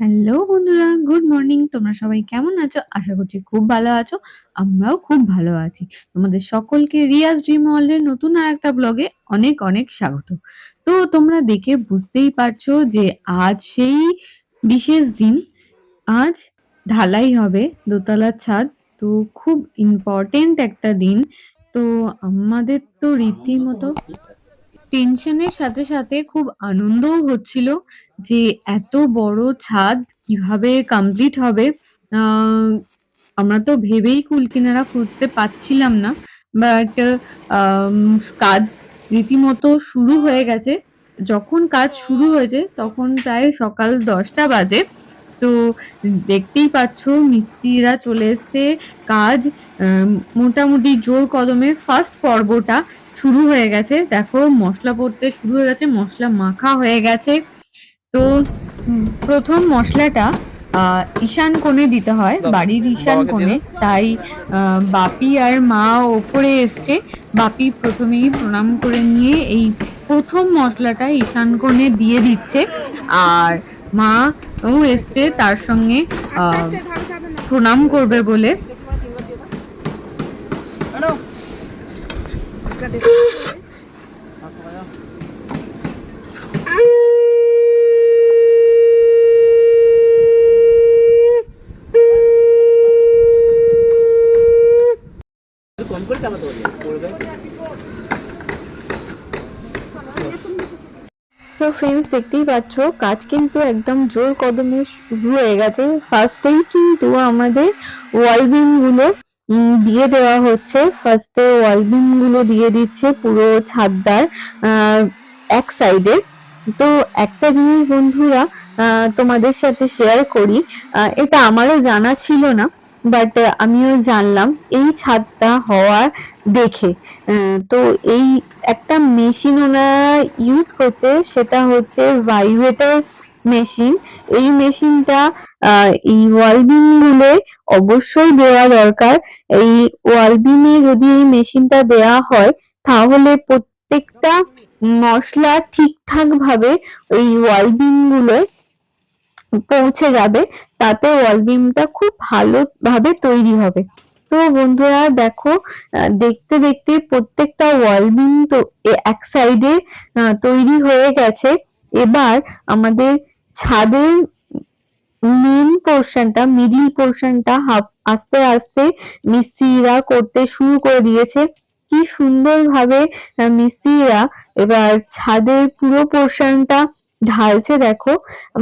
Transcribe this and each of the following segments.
Hello বন্ধুরা, good morning. তোমরা সবাই কেমন আছো? আশা করছি খুব ভালো আছো। আমরাও খুব ভালো আছি। তোমাদের সকলকে রিয়াজ ড্রিম ওয়ার্ল্ড এর নতুন আরেকটা ব্লগে অনেক, অনেক স্বাগত। তো তোমরা দেখে বুঝতেই পারছ যে আজ সেই বিশেষ দিন। আজ ঢালাই হবে দোতলার ছাদ। তো খুব ইম্পর্টেন্ট একটা দিন। তো আমাদের তো রীতিমতো টেনশনের সাথে, সাথে খুব আনন্দও হচ্ছিল যে এত বড় ছাদ কীভাবে কমপ্লিট হবে। আমরা তো ভেবেই কুলকিনারা করতে পারছিলাম না। বাট কাজ রীতিমতো শুরু হয়ে গেছে। যখন কাজ শুরু হয়েছে তখন প্রায় সকাল ১০টা বাজে। তো দেখতেই পাচ্ছ মিস্ত্রিরা চলে এসছে। কাজ মোটামুটি জোর কদমে ফার্স্ট পর্বটা শুরু হয়ে গেছে। দেখো মশলা পড়তে শুরু হয়ে গেছে, মশলা মাখা হয়ে গেছে। তো উম ১ম মসলাটা ঈশান কোণে দিতে হয়, বাড়ির ঈশান কোণে। তাই বাপি আর মা ওপরে এসছে। বাপি প্রথমেই প্রণাম করে নিয়ে এই প্রথম মশলাটা ঈশান কোণে দিয়ে দিচ্ছে। আর মা ও এসছে তার সঙ্গে প্রণাম করবে বলে। দাও তো ফ্রেন্ডস দেখতেই পাচ্ছ, কাজ কিন্তু একদম জোর কদমে শুরু হয়ে গেছে। ফার্স্টেই কিন্তু আমাদের ওয়ালগুলো দিয়ে দেওয়া হচ্ছে। ফার্স্টে ওয়াল বিমগুলো দিয়ে দিচ্ছে পুরো ছাদটার আহ, এক সাইডে তো একটা জিনিস বন্ধুরা তোমাদের সাথে শেয়ার করি। এটা আমারও জানা ছিল না বাট আমিও জানলাম এই ছাদটা হওয়ার দেখে। তো এই একটা মেশিন ওনারা ইউজ করছে সেটা হচ্ছে ভাইভেটার মেশিন এই মেশিনটা এই ওয়ালবিমগুলো অবশ্যই দেওয়া দরকার। এই ওয়ালবিমে যদি এই মেশিনটা দেওয়া হয়, তাহলে প্রত্যেকটা মশলা ঠিকঠাক ভাবে ওই ওয়ালবিম গুলোয় পৌঁছে যাবে। তাতে ওয়ালবিমটা খুব ভালোভাবে তৈরি হবে। তো বন্ধুরা, দেখো দেখতে দেখতে প্রত্যেকটা ওয়ালবিম তো এক সাইডে তৈরি হয়ে গেছে। এবার আমাদের ছাদের মেন পোর্শনটা মিডিল পোর্শনটা আস্তে আস্তে মিস্ত্রিরা করতে শুরু করে দিয়েছে। কি সুন্দরভাবে মিস্ত্রিরা এবার ছাদের পুরো পোর্শনটা ঢালছে দেখো।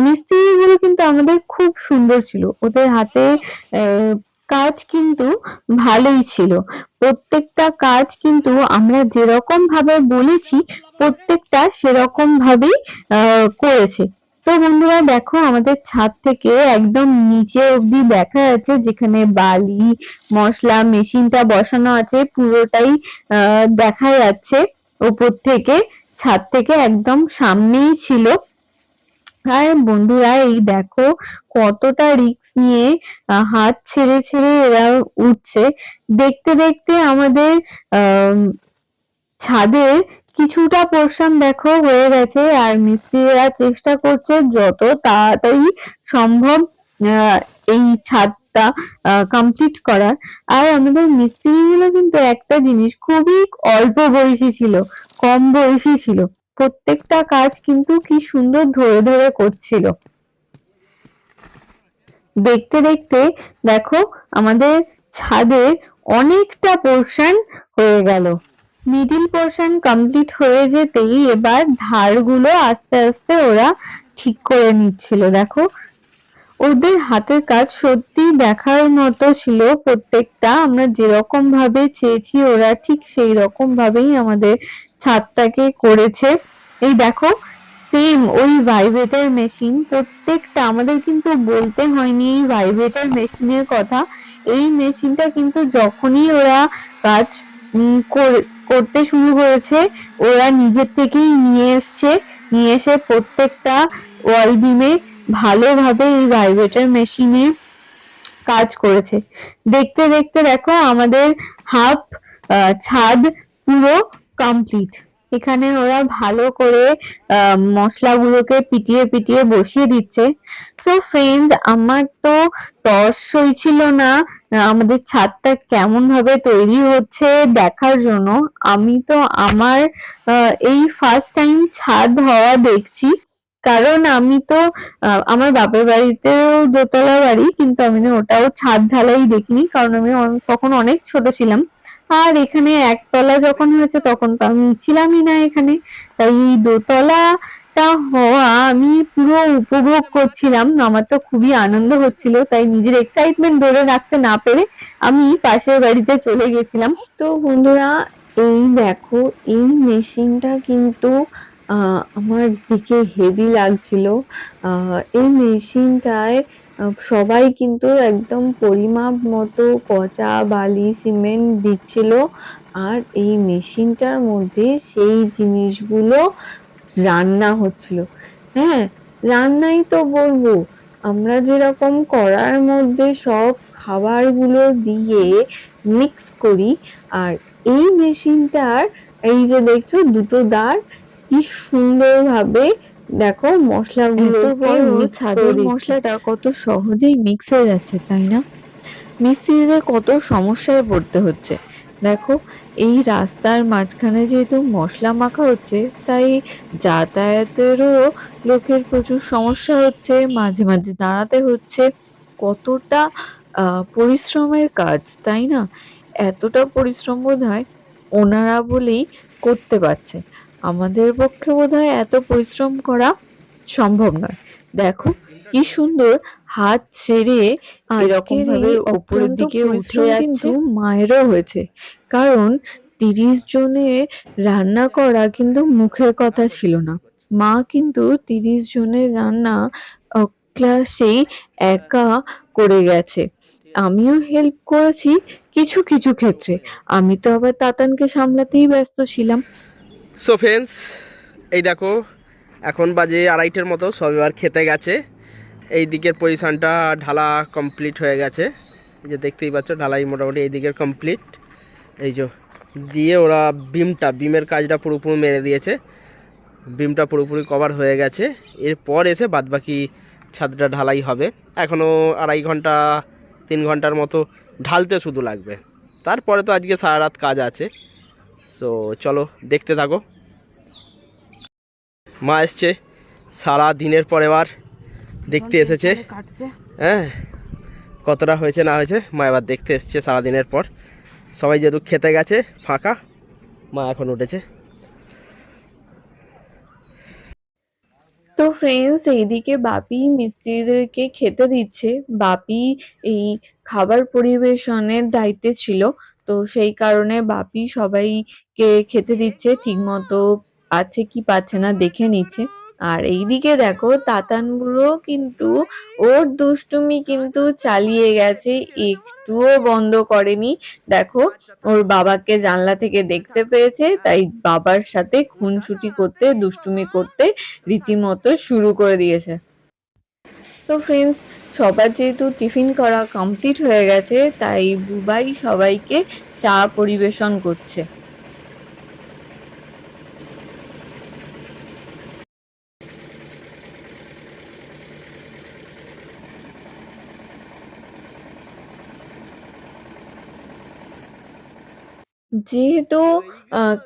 মিস্ত্রিগুলো কিন্তু আমাদের খুব সুন্দর ছিল। ওদের হাতে কাজ কিন্তু ভালোই ছিল। প্রত্যেকটা কাজ কিন্তু আমরা যেরকম ভাবে বলেছি, প্রত্যেকটা সেরকম ভাবেই করেছে। তো বন্ধুরা দেখো, আমাদের ছাদ থেকে একদম নিচে অবধি দেখা যাচ্ছে যেখানে বালি, মশলা, মেশিনটা বসানো আছে, পুরোটাই দেখা যাচ্ছে উপর থেকে, ছাদ থেকে একদম সামনেই ছিল। আর বন্ধুরা এই দেখো, কতটা রিক্স নিয়ে হাত ছেড়ে ছেড়ে এরা উঠছে। দেখতে দেখতে আমাদের ছাদের কিছুটা পোর্শন দেখো, হয়ে গেছে। আর মিস্ত্রিরা চেষ্টা করছে যত তাড়াতাড়ি সম্ভব এই ছাদটা কমপ্লিট করার। আর আমাদের মিস্ত্রিগুলো কিন্তু একটা জিনিস, খুবই অল্প বয়সী ছিল, কম বয়সী ছিল। প্রত্যেকটা কাজ কিন্তু কি সুন্দর ধরে ধরে করছিল। দেখতে দেখতে, দেখো, আমাদের ছাদে অনেকটা পোর্শন হয়ে গেল। মিডিল পোর্শন কমপ্লিট হয়ে যেতেই এবার ধারগুলো আস্তে আস্তে ওরা ঠিক করে নিচ্ছিল, দেখো। ওদের হাতের কাজ সত্যি দেখার মতো ছিল প্রত্যেকটা। আমরা যেরকম ভাবে চেয়েছি, ওরা ঠিক সেই রকম ভাবেই আমাদের ছাদটাকে করেছে। এই দেখো সেম ওই ভাইব্রেটর মেশিন প্রত্যেকটা, আমাদের কিন্তু বলতে হয়নি এই ভাইব্রেটর মেশিনের কথা। এই মেশিনটা কিন্তু যখনই ওরা কাজ করতে শুরু করেছে। ওরা নিজের থেকেই নিয়ে এসছে। নিয়ে এসে প্রত্যেকটা ওয়াল বিমে ভালোভাবে এই ভাইব্রেটর মেশিনে কাজ করেছে। দেখতে দেখতে দেখো আমাদের হাফ ছাদ পুরো কমপ্লিট এখানে ওরা ভালো করে মশলাগুলোকে পিটিয়ে পিটিয়ে বসিয়ে দিচ্ছে। সো ফ্রেন্ডস আমার তো তর ছিল না। আমাদের ছাদটা কেমন ভাবে তৈরি হচ্ছে দেখার জন্য। আমি তো আমার এই ফার্স্ট টাইম ছাদ হওয়া দেখছি। কারণ আমি তো আমার বাপের বাড়িতেও দোতলা বাড়ি, কিন্তু আমি ওটাও ছাদ ঢালাই দেখিনি, কারণ আমি তখন অনেক ছোট ছিলাম। আর এখানে একতলা যখন হয়েছে তখন তো আমি ছিলামই না এখানে। তাই এই দোতলাটা হওয়া আমি পুরো উপভোগ করছিলাম। আমার তো খুবই আনন্দ হচ্ছিল, তাই নিজের এক্সাইটমেন্ট ধরে রাখতে না পেরে আমি পাশের বাড়িতে চলে গেছিলাম। তো বন্ধুরা, এই দেখো, এই মেশিনটা কিন্তু আমার দিকে হেভি লাগছিল। এই মেশিনটায় সবাই কিন্তু একদম পরিমাপ মতো পচা বালি, সিমেন্ট দিচ্ছিল। আর এই মেশিনটার মধ্যে সেই জিনিসগুলো রান্না হচ্ছিল। হ্যাঁ রান্নাই তো বলব। আমরা যেরকম কড়ার মধ্যে সব খাবারগুলো দিয়ে মিক্স করি আর এই মেশিনটার এই যে দেখছ দুটো দাঁড় কি সুন্দরভাবে দেখো মশলাগুলো ছাদের মশলাটা কত সহজেই মিক্স হয়ে যাচ্ছে তাই না? মিস্ত্রিদের কত সমস্যায় পড়তে হচ্ছে। দেখো এই রাস্তার মাঝখানে যেহেতু মশলা মাখা হচ্ছে, তাই যাতায়াতেরও লোকের প্রচুর সমস্যা হচ্ছে, মাঝে মাঝে দাঁড়াতে হচ্ছে। কতটা পরিশ্রমের কাজ, তাই না? এতটা পরিশ্রম বোধ হয় ওনারা বলেই করতে পারছে। আমাদের পক্ষে বোধ হয় এত পরিশ্রম করা সম্ভব নয়। দেখো, কি সুন্দর হাত ছেড়ে এরকম ভাবে উপরের দিকে উঠে যাচ্ছে মায়েরও হয়েছে। কারণ তিরিশ জনে রান্না করা কিন্তু মুখের কথা ছিল না। মা কিন্তু তিরিশ জনের রান্না ক্লাসেই একা করে গেছে। আমিও হেল্প করেছি কিছু কিছু ক্ষেত্রে। আমি তো আবার তাতানকে সামলাতেই ব্যস্ত ছিলাম। সো ফ্রেন্ডস এই দেখো এখন বাজে আড়াইটের মতো সব এবার খেতে গেছে। এই দিকের পজিশনটা ঢালা কমপ্লিট হয়ে গেছে। এই যে দেখতেই পাচ্ছ, ঢালাই মোটামুটি এই দিকের কমপ্লিট এই যে দিয়ে ওরা বিমটা বিমের কাজটা পুরোপুরি মেরে দিয়েছে। বিমটা পুরোপুরি কভার হয়ে গেছে। এরপর এসে বাদবাকি ছাদটা ঢালাই হবে। এখনও আড়াই ঘণ্টা, তিন ঘণ্টার মতো ঢালতে শুধু লাগবে। তারপরে তো আজকে সারা রাত কাজ আছে। সো চলো দেখতে থাকো। মা এসছে। সারা দিনের পর এবার দেখতে এসেছে। হ্যাঁ কতটা হয়েছে না হয়েছে, মা এবার দেখতে এসছে সারাদিনের পর। সবাই যেহেতু খেতে গেছে, ফাঁকা, মা এখন উঠেছে। তো ফ্রেন্ডস এইদিকে বাপি মিস্ত্রিদেরকে খেতে দিচ্ছে। বাপি এই খাবার পরিবেশনের দায়িত্বে ছিল, তো সেই কারণে বাপি সবাইকে খেতে দিচ্ছে। ঠিকমতো পাচ্ছে কি পাচ্ছে না দেখে নিচ্ছে। আর এইদিকে দেখো, তাতান বুড়ো কিন্তু ওর দুষ্টুমি কিন্তু চালিয়ে গেছে, একটুও বন্ধ করেনি। দেখো, ওর বাবাকে জানলা থেকে দেখতে পেয়েছে, তাই বাবার সাথে খুনসুটি করতে, দুষ্টুমি করতে রীতিমতো শুরু করে দিয়েছে। তো ফ্রেন্ডস সবার যেহেতু টিফিন করা কমপ্লিট হয়ে গেছে, তাই বুবাই সবাইকে চা পরিবেশন করছে। যেহেতু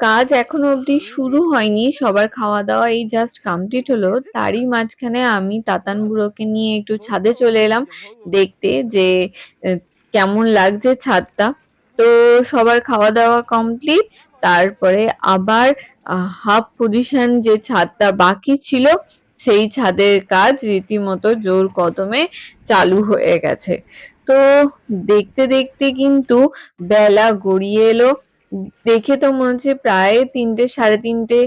কাজ এখনও অবধি শুরু হয়নি, সবার খাওয়া দাওয়া এই জাস্ট কমপ্লিট হলো, তারই মাঝখানে আমি তাতান বুড়োকে নিয়ে একটু ছাদে চলে এলাম, দেখতে যে কেমন লাগছে ছাদটা। তো সবার খাওয়া দাওয়া কমপ্লিট তারপরে আবার হাফ পজিশন যে ছাদটা বাকি ছিল, সেই ছাদের কাজ রীতিমতো জোর কদমে চালু হয়ে গেছে। তো দেখতে দেখতে কিন্তু বেলা গড়িয়ে এলো দেখে তো মনে হচ্ছে প্রায় তিনটে, সাড়ে তিনটে,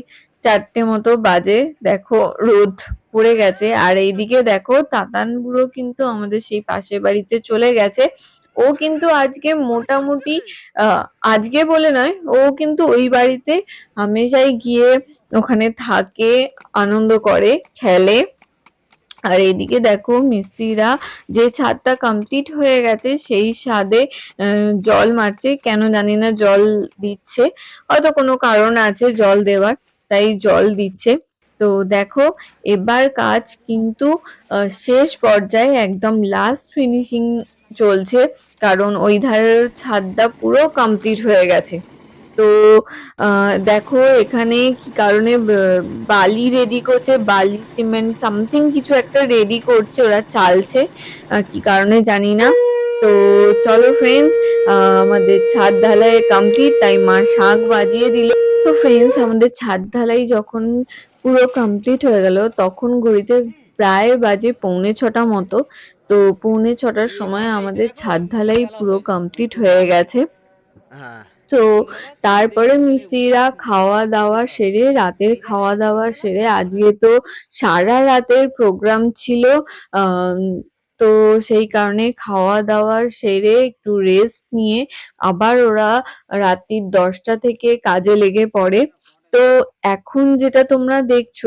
চারটে মতো বাজে। দেখো, রোদ পড়ে গেছে। আর এইদিকে দেখো, তাতান বুড়ো কিন্তু আমাদের সেই পাশের বাড়িতে চলে গেছে। ও কিন্তু আজকে মোটামুটি আজকে বলে নয়, ও কিন্তু ওই বাড়িতে হামেশাই গিয়ে ওখানে থাকে, আনন্দ করে, খেলে। আর এইদিকে দেখো মিস্ত্রিরা যে ছাদটা কমপ্লিট হয়ে গেছে, সেই ছাদে জল মারছে। কেন জানি না জল দিচ্ছে। হয়তো কোনো কারণ আছে জল দেওয়ার, তাই জল দিচ্ছে। তো দেখো, এবার কাজ কিন্তু শেষ পর্যায়ে একদম লাস্ট ফিনিশিং চলছে। কারণ ওই ধারের ছাদটা পুরো কমপ্লিট হয়ে গেছে। তো দেখো এখানে কি কারণে বালি রেডি করছে, বালি সিমেন্ট সামথিং কিছু একটা রেডি করছে, ওরা চালছে কি কারণে জানি না। তো চলো ফ্রেন্ডস আমাদের ছাদ ঢালাই কমপ্লিট তাই মা শাঁখ বাজিয়ে দিল। তো ফ্রেন্ডস আমাদের ছাদ ঢালাই যখন পুরো কমপ্লিট হয়ে গেল, তখন ঘড়িতে প্রায় বাজে পৌনে ছটা মতো। তো পৌনে ছটার সময় আমাদের ছাদ ঢালাই পুরো কমপ্লিট হয়ে গেছে। হ্যাঁ। তো তারপরে মিস্ত্রিরা খাওয়া দাওয়া সেরে, রাতের খাওয়া দাওয়া সেরে, আজকে তো সারা রাতের প্রোগ্রাম ছিল তো সেই কারণে খাওয়া দাওয়া সেরে একটু রেস্ট নিয়ে আবার ওরা রাত্রির দশটা থেকে কাজে লেগে পড়ে। তো এখন যেটা তোমরা দেখছ,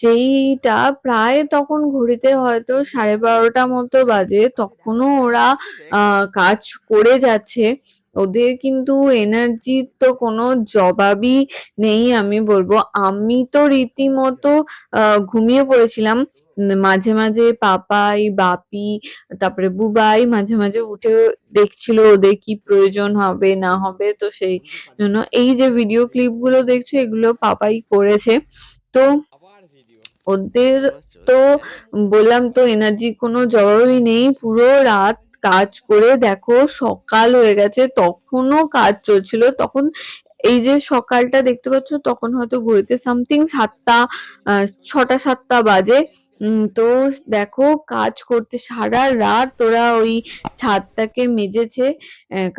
সেইটা প্রায় তখন ঘড়িতে হয়তো সাড়ে বারোটা মতো বাজে, তখনও ওরা কাজ করে যাচ্ছে। ওদের কিন্তু এনার্জির তো কোনো জবাবই নেই, আমি বলব। আমি তো রীতিমতো ঘুমিয়ে পড়েছিলাম। মাঝে মাঝে পাপাই, বাপি, তারপরে বুবাই মাঝে মাঝে উঠে দেখছিল ওদের কি প্রয়োজন হবে, না হবে, তো সেই জন্য এই যে ভিডিও ক্লিপগুলো দেখছ, এগুলো পাপাই করেছে। তো ওদের তো বললাম তো এনার্জি কোনো জবাবই নেই। পুরো রাত কাজ করে দেখো সকাল হয়ে গেছে, তখনও কাজ চলছিল। তখন এই যে সকালটা দেখতে পাচ্ছ, তখন হয়তো ঘড়িতে সামথিং সাতটা ছটা, সাতটা বাজে। তো দেখো কাজ করতে সারা রাত তোরা ওই ছাদটাকে মেজেছে।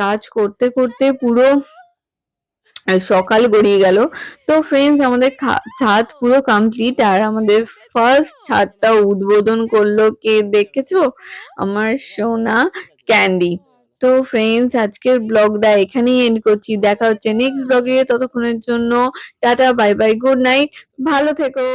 কাজ করতে করতে পুরো সকাল গড়িয়ে গেল। তো ফ্রেন্ডস আমাদের ছাদ পুরো কমপ্লিট আর আমাদের ফার্স্ট ছাদটা উদ্বোধন করল কে দেখেছ? আমার সোনা ক্যান্ডি। তো ফ্রেন্ডস আজকের ব্লগটা এখানেই এন্ড করছি। দেখা হচ্ছে নেক্সট ব্লগে। ততক্ষণের জন্য tata bye bye good night ভালো থেকো।